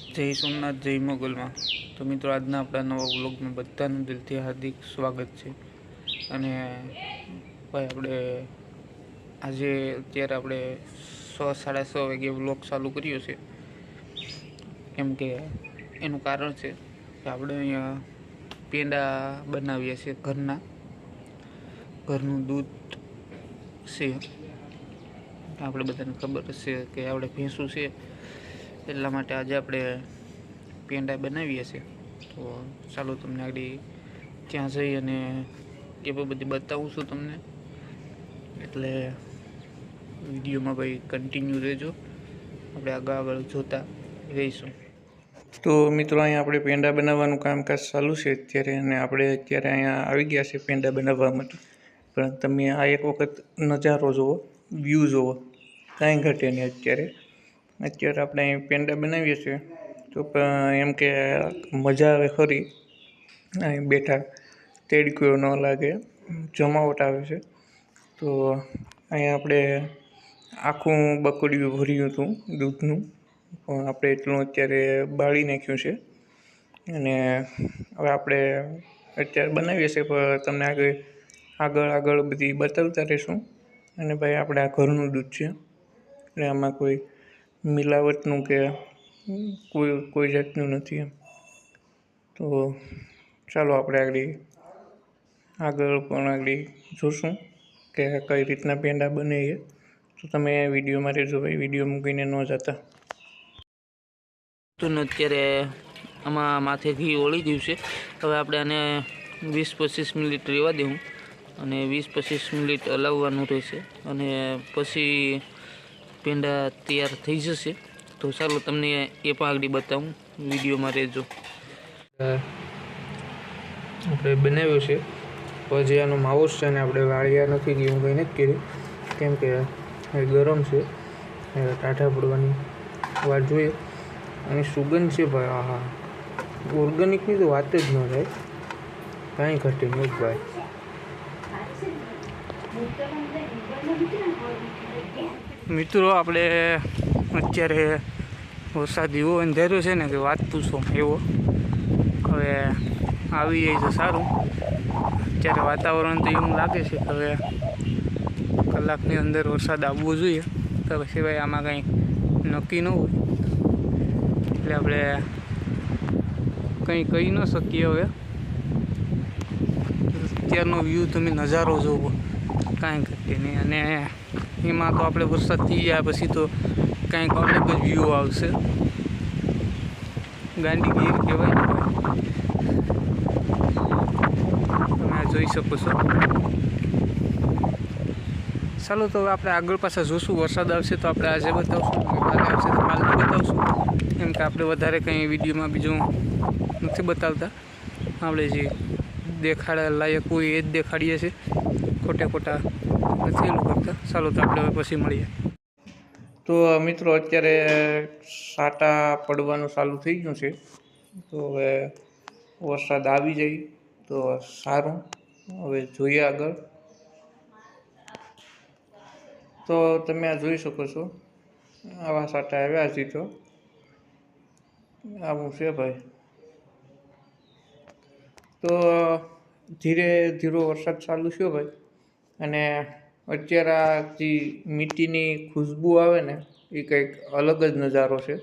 જય સોમનાથ, જય મોગલમાં. તો મિત્રો, આજના આપણા નવા બ્લોગમાં બધાનું દિલથી હાર્દિક સ્વાગત છે. અને ભાઈ, આપણે આજે અત્યારે આપણે છ સાડા છ વાગે વ્લોગ ચાલુ કર્યો છે. કેમ કે એનું કારણ છે કે આપણે અહીંયા પેંડા બનાવીએ છીએ ઘરના. ઘરનું દૂધ છે. આપણે બધાને ખબર છે કે આપણે ભેંસું છે. એટલા માટે આજે આપણે પેંડા બનાવીએ છીએ. તો ચાલો તમને આગળ ત્યાં જઈ અને એ બધી બતાવું છું તમને. એટલે વિડીયોમાં ભાઈ કન્ટિન્યુ રહેજો. આપણે આગળ આગળ જોતા રહીશું. તો મિત્રો, અહીંયા આપણે પેંડા બનાવવાનું કામકાજ ચાલુ છે અત્યારે અને આપણે અત્યારે અહીંયા આવી ગયા છે પેંડા બનાવવા માટે. પણ તમે આ એક વખત નજારો જુઓ વ્યૂ જુઓ. કાંઈ ઘટે નહીં અત્યારે. અત્યારે આપણે અહીં પેંડા બનાવીએ છીએ. તો એમ કે મજા આવે ખરી. અહીં બેઠા તેડકીઓ ન લાગે, જમાવટ આવે છે. તો અહીંયા આપણે આખું બકડિયું ભર્યું હતું દૂધનું. પણ આપણે એટલું અત્યારે બાળી નાખ્યું છે. અને હવે આપણે અત્યારે બનાવીએ છીએ, પણ તમને આગળ આગળ આગળ બધી બતાવતા રહીશું. અને ભાઈ, આપણે આ ઘરનું દૂધ છે. એટલે આમાં કોઈ મિલાવટનું કે કોઈ કોઈ જાતનું નથી એમ. તો ચાલો આપણે આગળ આગળ પણ આગળ જોશું કે કઈ રીતના પેંડા બને છે. તો તમે વીડિયો મારે જોઈ વીડિયો મૂકીને ન જતા. તો અત્યારે આમાં માથે ઘી ઓળી ગયું છે. હવે આપણે આને વીસ પચીસ મિનિટ રહેવા દેવું. અને વીસ પચીસ મિનિટ હલાવવાનું રહેશે. અને પછી પેંડા તૈયાર થઈ જશે. તો ચાલો તમને એ પણ આગળ બતાવું. વિડીયોમાં રહેજો. આપણે બનાવ્યું છે. પછી આનો માઉસ છે ને આપણે વાળિયા નથી કે હું કંઈ નથી કર્યું. કેમ કે એ ગરમ છે. ટાઢા પડવાની વાત જોઈએ. અને સુગંધ છે ભાઈ, આહા. ઓર્ગેનિકની તો વાત જ ન થાય. કાંઈ ઘટે નહીં ભાઈ. મિત્રો, આપણે અત્યારે વરસાદ એવો અંધાર્યો છે ને કે વાત પૂછો એવો. હવે આવી જાય તો સારું. અત્યારે વાતાવરણ તો એવું લાગે છે કે હવે કલાકની અંદર વરસાદ આવવો જોઈએ. તો પછી ભાઈ આમાં કંઈ નક્કી ન હોય. એટલે આપણે કંઈ કહી ન શકીએ હવે. અત્યારનો વ્યૂ તમે નજારો જોવો. કાંઈ ઘટે નહીં. અને એમાં તો આપણે વરસાદ થઈ જાય પછી તો કાંઈક અલગ જ વ્યૂ આવશે. ગાંડી ગીર કહેવાય તમે આ જોઈ શકો છો. ચાલો તો આપણે આગળ પાછા જોશું. વરસાદ આવશે તો આપણે આજે બતાવશું. કાલે આવશે તો કાલે બતાવશું. કેમ કે આપણે વધારે કંઈ વિડીયોમાં બીજું નથી બતાવતા. આપણે જે દેખાડા લાયક હોય એ જ દેખાડીએ છીએ. ખોટે ખોટા નથી એલું કરતા ચાલો તો આપણે પછી મળીએ. તો મિત્રો, અત્યારે સાટા પડવાનું ચાલુ થઈ ગયું છે. તો હવે વરસાદ આવી જાય તો સારું. હવે જોઈએ આગળ. તો તમે આ જોઈ શકો છો. આવા સાટા આવ્યા હજી તો. આવું છે ભાઈ. તો ધીરે ધીરો વરસાદ ચાલુ થયો ભાઈ. અને અત્યારે આ જે મીઠીની ખુશ્બુ આવે ને, એ કંઈક અલગ જ નજારો છે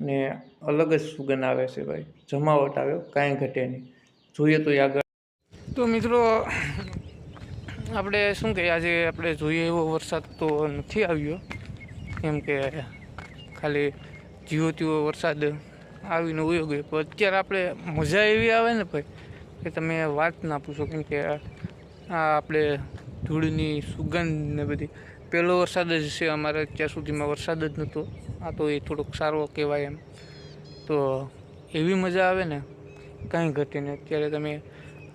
ને અલગ જ સુગંધ આવે છે ભાઈ. જમાવટ આવ્યો કાંઈ ઘટે નહીં. જોઈએ તો એ આગળ. તો મિત્રો, આપણે શું કહીએ? આજે આપણે જોઈએ એવો વરસાદ તો નથી આવ્યો. એમ કે ખાલી જીવો તેવો વરસાદ આવીને ઉયો ગયો. પણ અત્યારે આપણે મજા એવી આવે ને ભાઈ, કે તમે વાત ના પૂછો. કેમ કે આ આપણે ધૂળની સુગંધ ને બધી. પહેલો વરસાદ જ છે અમારે અત્યાર સુધીમાં વરસાદ જ નહોતો આ તો એ થોડોક સારો કહેવાય એમ. તો એવી મજા આવે ને, કાંઈ ઘટે નહીં. અત્યારે તમે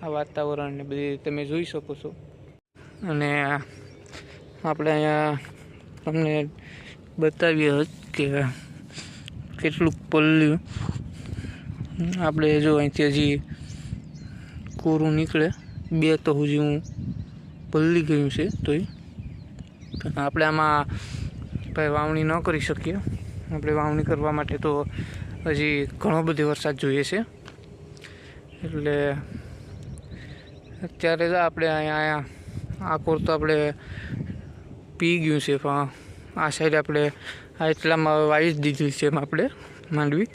આ વાતાવરણ ને બધી તમે જોઈ શકો છો. અને આપણે અહીંયા તમને બતાવીએ કે કેટલું પલ્લ્યું આપણે જો અહીંથી હજી કોરું નીકળે. બે તો હજી હું પલ્લી ગયું છે તોય. આપણે આમાં ભાઈ વાવણી ન કરી શકીએ. આપણે વાવણી કરવા માટે તો હજી ઘણો બધો વરસાદ જોઈએ છે. એટલે અત્યારે તો આપણે અહીંયા અહીંયા આ કોર તો આપણે પી ગયું છે, પણ આ સાઈડ આપણે આ એટલામાં વાવી જ દીધી છે એમ આપણે માંડવી.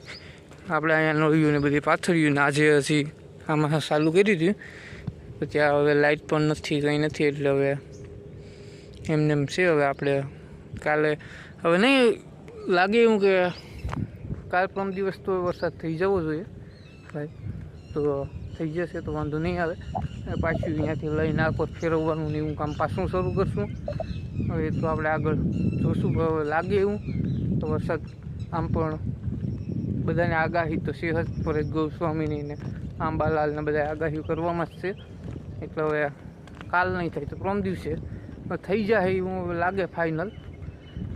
આપણે અહીંયા નળિયું ને બધી પાથર્યું ને આજે હજી આમાં ચાલુ કરી હતી તો આ હવે લાઇટ પણ નથી, કંઈ નથી, એટલે હવે એમને એમ છે હવે આપણે કાલે, હવે નહીં, લાગે એવું કે કાલ પરમ દિવસ તો વરસાદ થઈ જવો જોઈએ, ભાઈ. તો થઈ જશે, તો વાંધો નહીં આવે. પાછું અહીંયાથી લઈને આ પર ફેરવવાનું ને એવું કામ પાછું શરૂ કરશું. હવે તો આપણે આગળ જોશું હવે લાગે એવું તો વરસાદ આમ પણ બધાને આગાહી તો સેહત પર ગોસ્વામીની ને આંબાલાલને બધા આગાહી કરવામાં જ છે. એટલે હવે કાલ નહીં થાય. તો પ્રમ દિવસે. થઈ જાય એવું લાગે ફાઇનલ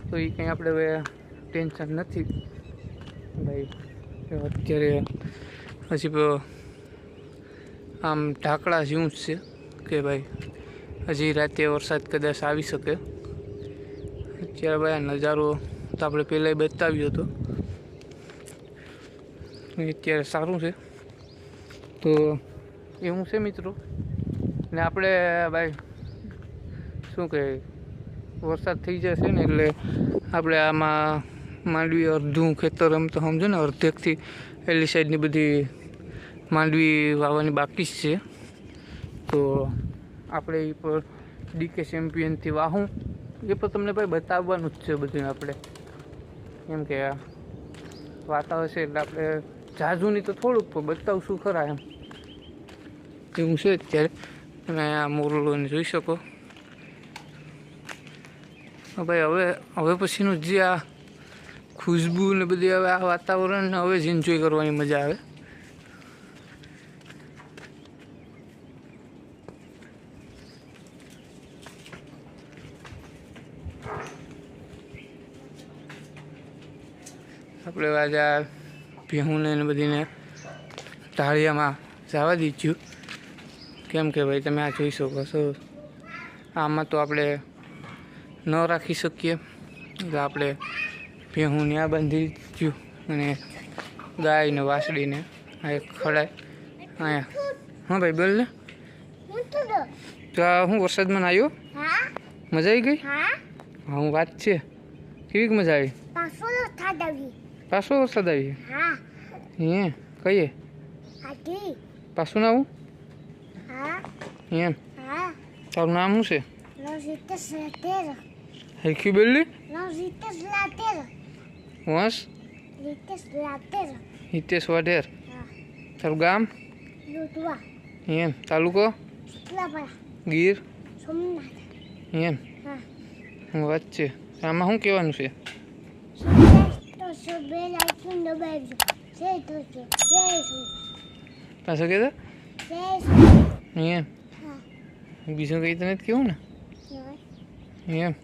તો એ કંઈ આપણે હવે ટેન્શન નથી. ભાઈ અત્યારે હજી આમ ઢાકડા જેવું જ છે કે ભાઈ, હજી રાતે વરસાદ કદાચ આવી શકે. અત્યારે ભાઈ નજારો તો આપણે પહેલાં બતાવ્યો હતો. અત્યારે સારું છે. તો એવું છે મિત્રો. ને આપણે, ભાઈ, શું કહે વરસાદ થઈ જશે ને એટલે આપણે આમાં માંડવી અડધું ખેતર એમ તો સમજો ને અડધેકથી એલી સાઈડની બધી માંડવી વાવવાની બાકી જ છે. તો આપણે એ પર ડીકે ચેમ્પિયનથી વાહું. એ પણ તમને ભાઈ બતાવવાનું જ છે બધું આપણે. એમ કે વાતાવરણ છે એટલે આપણે જાજુની તો થોડુંક પણ બતાવશું ખરા એમ. એવું છે અત્યારે. તમે આ મોરલોને જોઈ શકો. ભાઈ, હવે હવે પછીનું જે આ ખુશ્બુ ને બધી હવે આ વાતાવરણને હવે જ એન્જોય કરવાની મજા આવે. આપણે આજે આ ભેહુંને બધીને ઢાળિયામાં જવા દીધું. કેમ કે ભાઈ તમે આ જોઈ શકો છો. આમાં તો આપણે ન રાખી શકીએ. એટલે આપણે ભેહું ત્યાં બાંધી દીધું અને ગાયને વાસળીને આ ખડાય. અહીંયા. હા ભાઈ બોલ ને. તો હું વરસાદમાં આવ્યો મજા આવી ગઈ? હા. હા વાત છે. કેવી મજા આવી? પાછો વરસાદ આવી? હે. કહીએ. પાછું ના આવું હા એમ હા. તારું નામ શું છે? Rositas lateira. હરખી બેલી? Rositas lateira. વંશ? Litas lateira. હિતેશ વાઢેર. તારું ગામ? Lutua. એમ તાલુકો? Labara. ગીર? Somnada. એમ હા. વાત છે. આમાં શું કહેવાનું છે? તો સોબે લાઈટું દબાવજો સે તો છે સે સુ પાછો કહેતા? એમ બીજું કંઈ તને કેવું ને. એમ.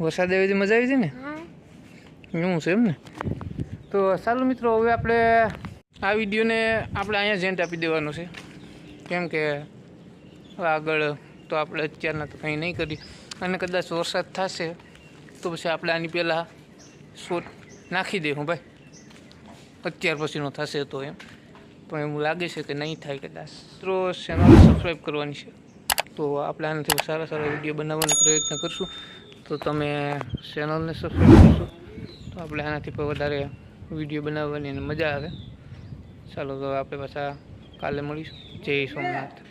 વરસાદ આવી હતી મજા આવી હતી ને? હા. એવું છે એમ ને? તો ચાલો મિત્રો હવે આપણે આ વિડીયોને આપણે અહીંયા જેન્ટ આપી દેવાનો છે. કેમ કે આગળ તો આપણે અત્યારના તો કંઈ નહીં કરી અને કદાચ વરસાદ થશે તો પછી આપણે આની પહેલાં શોટ નાખી દઉં હું ભાઈ. અત્યાર પછીનો થશે તો એમ. પણ એવું લાગે છે કે નહીં થાય કદાચ. તો ચેનલ સબસ્ક્રાઈબ કરવાની છે. તો આપણે આનાથી સારા સારા વીડિયો બનાવવાનો પ્રયત્ન કરશું. તો તમે ચેનલને સબસ્ક્રાઈબ કરશો. તો આપણે આનાથી પણ વધારે વીડિયો બનાવવાની મજા આવે. ચાલો તો આપણે પાછા કાલે મળીશું. જય સોમનાથ.